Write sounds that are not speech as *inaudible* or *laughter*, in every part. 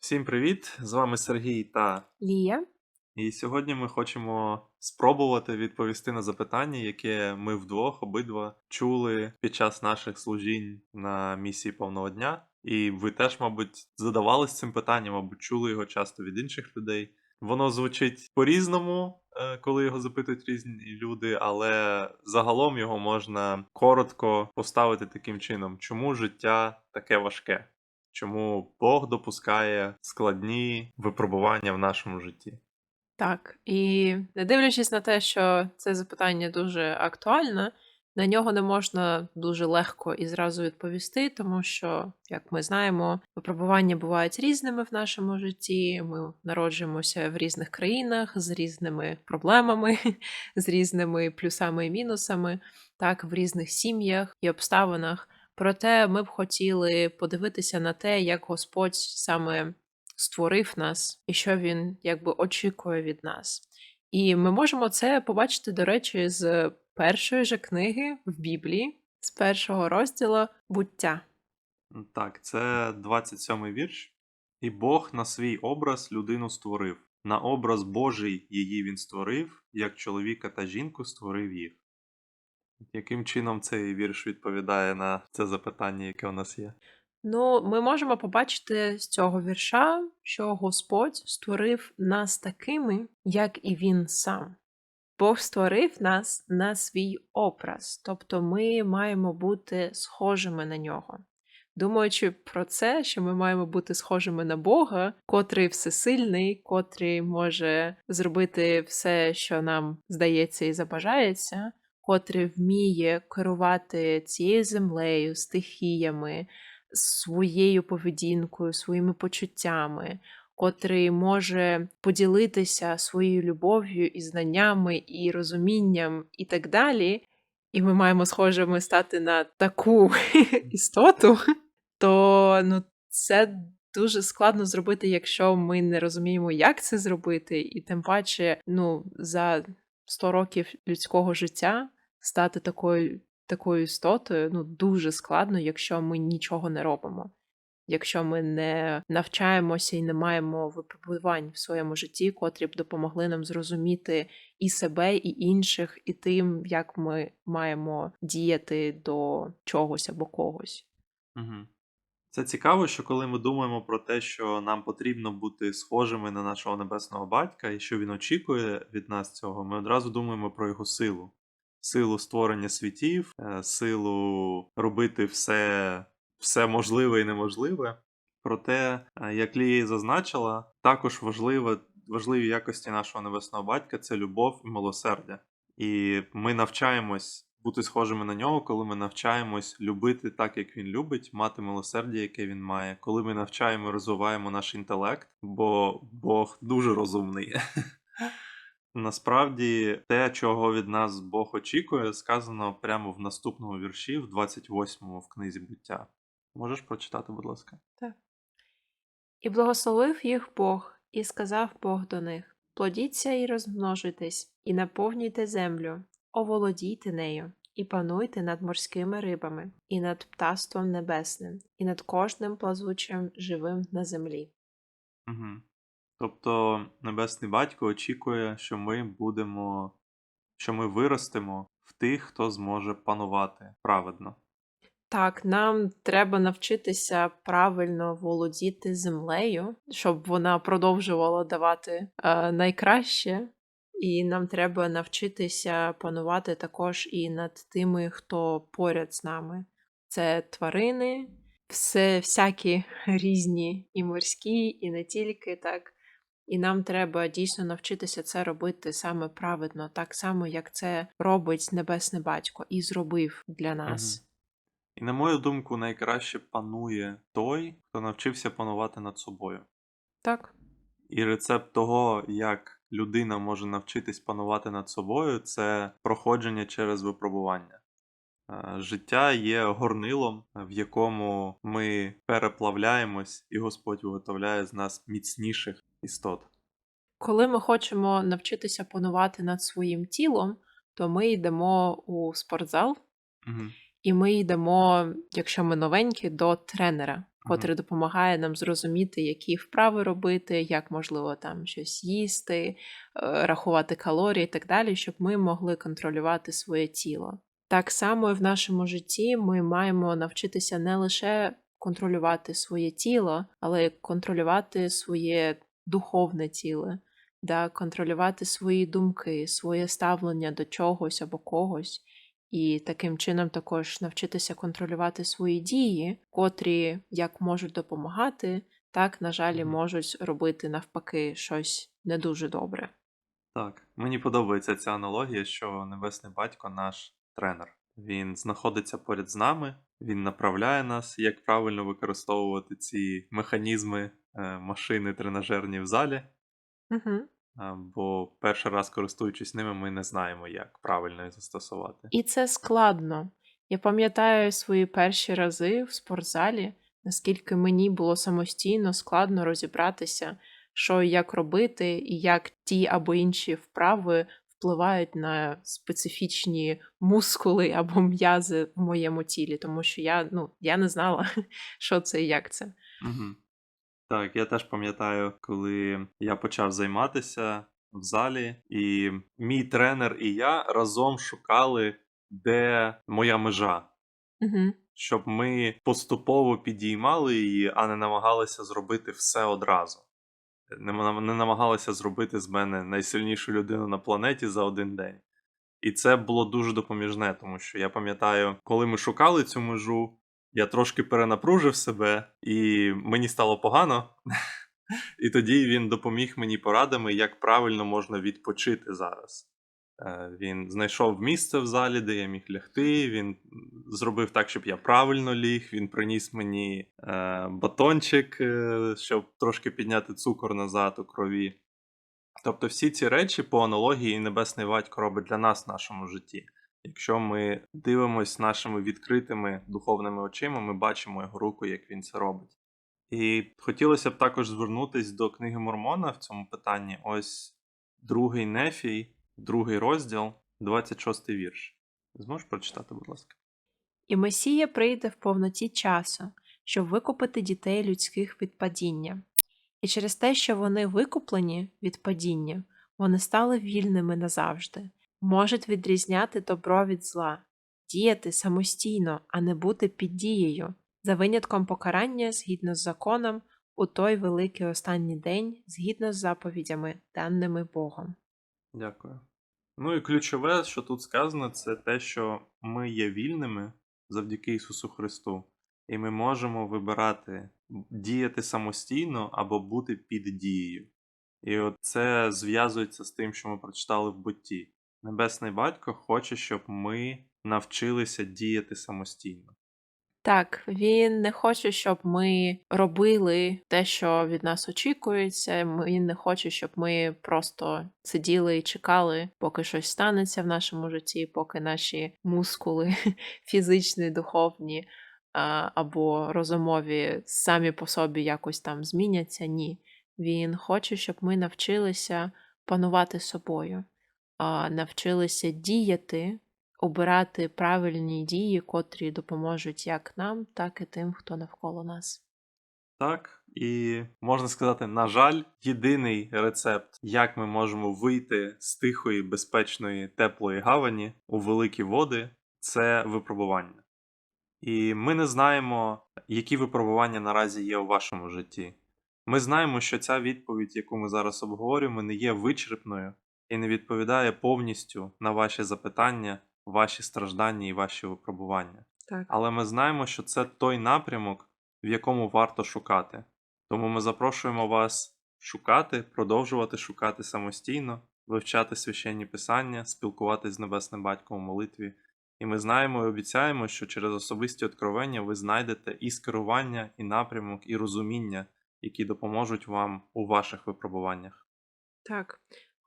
Всім привіт! З вами Сергій та Лія. і сьогодні ми хочемо спробувати відповісти на запитання, яке ми вдвох обидва чули під час наших служінь на місії повного дня. І ви теж, мабуть, задавались цим питанням, або чули його часто від інших людей. Воно звучить по-різному, е, коли його запитують різні люди, але загалом його можна коротко поставити таким чином: чому життя таке важке? Чому Бог допускає складні випробування в нашому житті? Так, і не дивлячись на те, що це запитання дуже актуальне, на нього не можна дуже легко і зразу відповісти, тому що, як ми знаємо, випробування бувають різними в нашому житті. Ми народжуємося в різних країнах з різними проблемами, *laughs* з різними плюсами і мінусами, так, в різних сім'ях і обставинах. Проте ми б хотіли подивитися на те, як Господь саме створив нас і що він якби очікує від нас. І ми можемо це побачити, до речі, з першої же книги в Біблії, з першого розділу буття. Так, це 27-й вірш. І Бог на свій образ людину створив. На образ Божий її він створив, як чоловіка та жінку створив їх. Яким чином цей вірш відповідає на це запитання, яке у нас є? Ну, ми можемо побачити з цього вірша, що Господь створив нас такими, як і Він сам. Бог створив нас на свій образ, тобто ми маємо бути схожими на нього. Думаючи про це, що ми маємо бути схожими на Бога, котрий всесильний, котрий може зробити все, що нам здається і забажається, котрий вміє керувати цією землею, стихіями, своєю поведінкою, своїми почуттями, котрий може поділитися своєю любов'ю і знаннями, і розумінням, і так далі. І ми маємо схожими стати на таку *laughs* істоту, то ну, це дуже складно зробити, якщо ми не розуміємо, як це зробити, і тим паче, ну, за 100 років людського життя стати такою такою істотою ну, дуже складно, якщо ми нічого не робимо. Якщо ми не навчаємося і не маємо випробувань в своєму житті, котрі б допомогли нам зрозуміти і себе, і інших, і тим, як ми маємо діяти до чогось або когось. Угу. Це цікаво, що коли ми думаємо про те, що нам потрібно бути схожими на нашого небесного батька, і що він очікує від нас цього, ми одразу думаємо про його силу. Силу створення світів, е, силу робити все, все можливе і неможливе. Проте, е, як Лія зазначила, також важливе, важливі якості нашого небесного батька це любов і милосердя. І ми навчаємось бути схожими на нього, коли ми навчаємось любити так, як він любить, мати милосердя, яке він має, коли ми навчаємо і розвиваємо наш інтелект, бо Бог дуже розумний. *laughs* Насправді, те, чого від нас Бог очікує, сказано прямо в наступному вірші, в 28-му в книзі буття. Можеш прочитати, будь ласка. І благословив їх Бог, і сказав Бог до них: Плодіться і розмножуйтесь, і наповнюйте землю, оволодійте нею, і пануйте над морськими рибами, і над птаством небесним, і над кожним плазучим живим на землі. Угу. Тобто Небесний Батько очікує, що ми будемо, що ми виростемо в тих, хто зможе панувати праведно. Так, нам треба навчитися правильно володіти землею, щоб вона продовжувала давати е, найкраще. І нам треба навчитися панувати також і над тими, хто поряд з нами. Це тварини, все всякі різні і морські, і не тільки так. І нам треба дійсно навчитися це робити саме праведно, так само, як це робить Небесне Батько і зробив для нас. І, на мою думку, найкраще панує той, хто навчився панувати над собою. Так. І рецепт того, як людина може навчитись панувати над собою, це проходження через випробування. Е, Життя є горнилом, в якому ми переплавляємось, і Господь виготовляє з нас міцніших істот. Коли ми хочемо навчитися панувати над своїм тілом, то ми йдемо у спортзал Угу. і ми йдемо, якщо ми новенькі, до тренера. котрий допомагає нам зрозуміти, які вправи робити, як можливо там щось їсти, е, рахувати калорії і так далі, щоб ми могли контролювати своє тіло. Так само і в нашому житті ми маємо навчитися не лише контролювати своє тіло, але й контролювати своє духовне тіло, да, контролювати свої думки, своє ставлення до чогось або когось, і таким чином також навчитися контролювати свої дії, котрі як можуть допомагати, так, на жаль, можуть робити навпаки щось не дуже добре. Так, мені подобається ця аналогія, що Небесний Батько наш тренер. Він знаходиться поряд з нами, він направляє нас, як правильно використовувати ці механізми, е, машини тренажерні в залі. Угу. а, Бо перший раз користуючись ними, ми не знаємо, як правильно їх застосувати. І це складно. Я пам'ятаю свої перші рази в спортзалі, наскільки мені було самостійно складно розібратися, що і як робити, і як ті або інші вправи впливають на специфічні мускули *laughs* або м'язи в моєму тілі, тому що я, ну, я не знала, *laughs* що це і як це. Угу. Так, я теж пам'ятаю, коли я почав займатися в залі, і мій тренер і я разом шукали, де моя межа, Угу. щоб ми поступово підіймали її, а не намагалися зробити все одразу. Не, не намагалися зробити з мене найсильнішу людину на планеті за один день. І це було дуже допоміжне, тому що я пам'ятаю, коли ми шукали цю межу, я трошки перенапружив себе, і мені стало погано. І тоді він допоміг мені порадами, як правильно можна відпочити зараз. Е, Він знайшов місце в залі, де я міг лягти. Він зробив так, щоб я правильно ліг. Він приніс мені е, батончик, е, щоб трошки підняти цукор назад у крові. Тобто, всі ці речі по аналогії Небесний Батько робить для нас в нашому житті. Якщо ми дивимось нашими відкритими духовними очима, ми бачимо його руку, як він це робить. І хотілося б також звернутися до книги Мормона в цьому питанні. Ось другий Нефій, другий розділ, 26 вірш. Зможеш прочитати, будь ласка? І Месія прийде в повноті часу, щоб викупити дітей людських від падіння. І через те, що вони викуплені від падіння, вони стали вільними назавжди, можуть відрізняти добро від зла, діяти самостійно, а не бути під дією, за винятком покарання згідно з законом у той великий останній день, згідно з заповідями, даними Богом. Дякую. Ну і ключове, що тут сказано, це те, що ми є вільними завдяки Ісусу Христу, і ми можемо вибирати діяти самостійно або бути під дією. І от це зв'язується з тим, що ми прочитали в бутті. Небесний Батько хоче, щоб ми навчилися діяти самостійно. Так, він не хоче, щоб ми робили те, що від нас очікується. Він не хоче, щоб ми просто сиділи і чекали, поки щось станеться в нашому житті, поки наші мускули *laughs* фізичні, духовні або розумові самі по собі якось там зміняться. Ні. Він хоче, щоб ми навчилися панувати собою, навчилися діяти обирати правильні дії, котрі допоможуть як нам, так і тим, хто навколо нас. Так, і можна сказати, на жаль, єдиний рецепт, як ми можемо вийти з тихої, безпечної, теплої гавані у великі води, це випробування. І ми не знаємо, які випробування наразі є у вашому житті. Ми знаємо, що ця відповідь, яку ми зараз обговорюємо, не є вичерпною і не відповідає повністю на ваші запитання, ваші страждання і ваші випробування. Так. Але ми знаємо, що це той напрямок, в якому варто шукати. Тому ми запрошуємо вас шукати, продовжувати шукати самостійно, вивчати священні писання, спілкуватись з Небесним Батьком у молитві. І ми знаємо і обіцяємо, що через особисті откровення ви знайдете і скерування, і напрямок, і розуміння, які допоможуть вам у ваших випробуваннях. Так.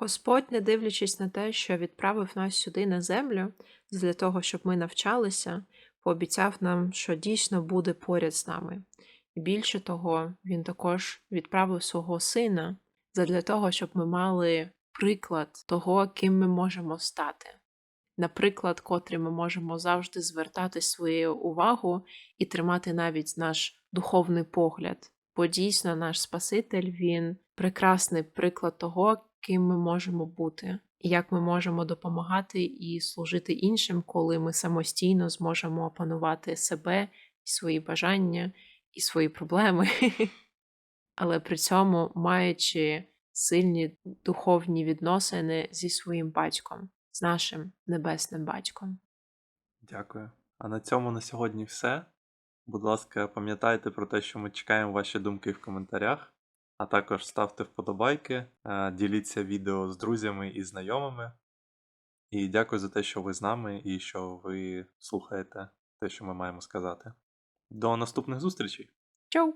Господь, не дивлячись на те, що відправив нас сюди на землю, для того, щоб ми навчалися, пообіцяв нам, що дійсно буде поряд з нами. І більше того, він також відправив свого сина для того, щоб ми мали приклад того, ким ми можемо стати. наприклад, котрий ми можемо завжди звертати свою увагу і тримати навіть наш духовний погляд. Бо дійсно наш Спаситель він прекрасний приклад того, ким ми можемо бути, і як ми можемо допомагати і служити іншим, коли ми самостійно зможемо опанувати себе, і свої бажання і свої проблеми, *laughs* але при цьому маючи сильні духовні відносини зі своїм батьком, з нашим небесним батьком. Дякую. А на цьому на сьогодні все. Будь ласка, пам'ятайте про те, що ми чекаємо ваші думки в коментарях, а також ставте вподобайки, е, діліться відео з друзями і знайомими. І дякую за те, що ви з нами і що ви слухаєте те, що ми маємо сказати. До наступних зустрічей! Чоу!